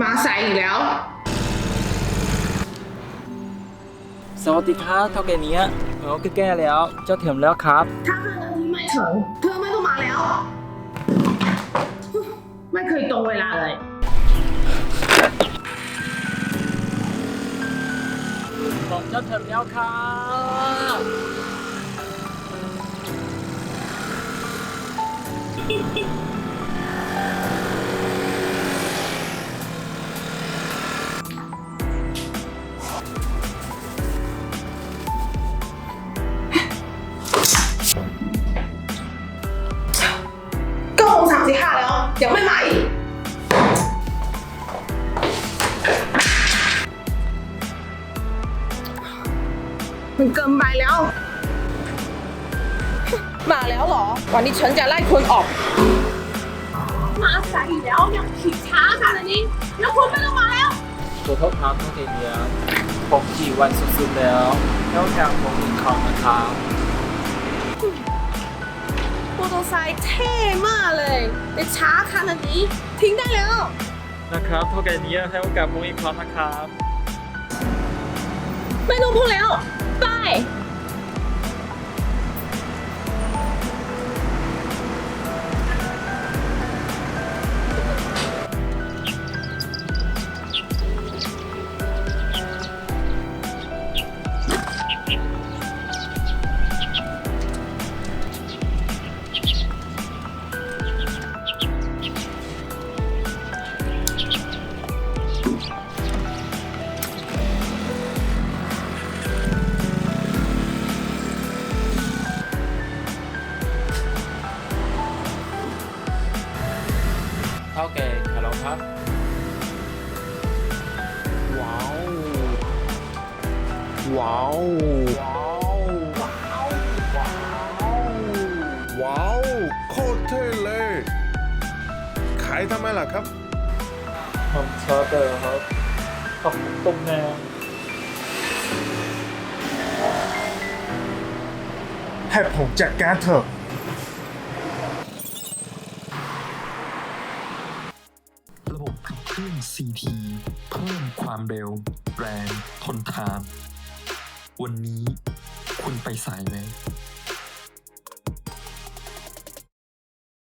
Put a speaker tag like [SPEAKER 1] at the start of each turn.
[SPEAKER 1] มาสายอีกแล้ว
[SPEAKER 2] สวัสดีครับเท่าแก่เนี้ยเราก็แก้แล้ว เจ้าเถียมแล้วครับ
[SPEAKER 1] ถ้าห้านาทีไม่ถึงเธอไม่ต้องมาแล้ว ไม่เคยตรงเวลาเลย
[SPEAKER 2] บอกเจ้าเถียมแล้วครับ
[SPEAKER 1] เมันเกินไปแล้ว มาแล้วเหรอ วันนี้ฉันจะไล่คุณออก มาสายอีกแล้วยังผิดช้าขนาดนี้ แล้วคุณไม่ต้องมาแล้ว
[SPEAKER 2] ขอโทษครับเท่าแก่เนี้ยผมกี่วันสุดๆแล้วแล้วอย่างผมอีกครั้งนะครับ
[SPEAKER 1] มอเตอร์ไซค์เท่มากเลยแต่ช้าขนาดนี้ ทิ้งได้แล้ว
[SPEAKER 2] นะครับเท่าแก่เนี้ยให้โอกาสผมอีกครั้งนะครับ
[SPEAKER 1] ไม่ต้องพูดแล้ว
[SPEAKER 2] เท่าแก่ฮัลโหลครับ
[SPEAKER 3] ว้าว ว้าวว้าวโคตรเท่เลย ขายทำไมล่ะครับ
[SPEAKER 2] ผมชอบเลยครับขอบคุณตรงแนว
[SPEAKER 3] ให้ผมจัดการเถอะ
[SPEAKER 4] ระ เครื่อง CT เพิ่มความเร็ว แรง ทนทาน วันนี้คุณไปสายไหม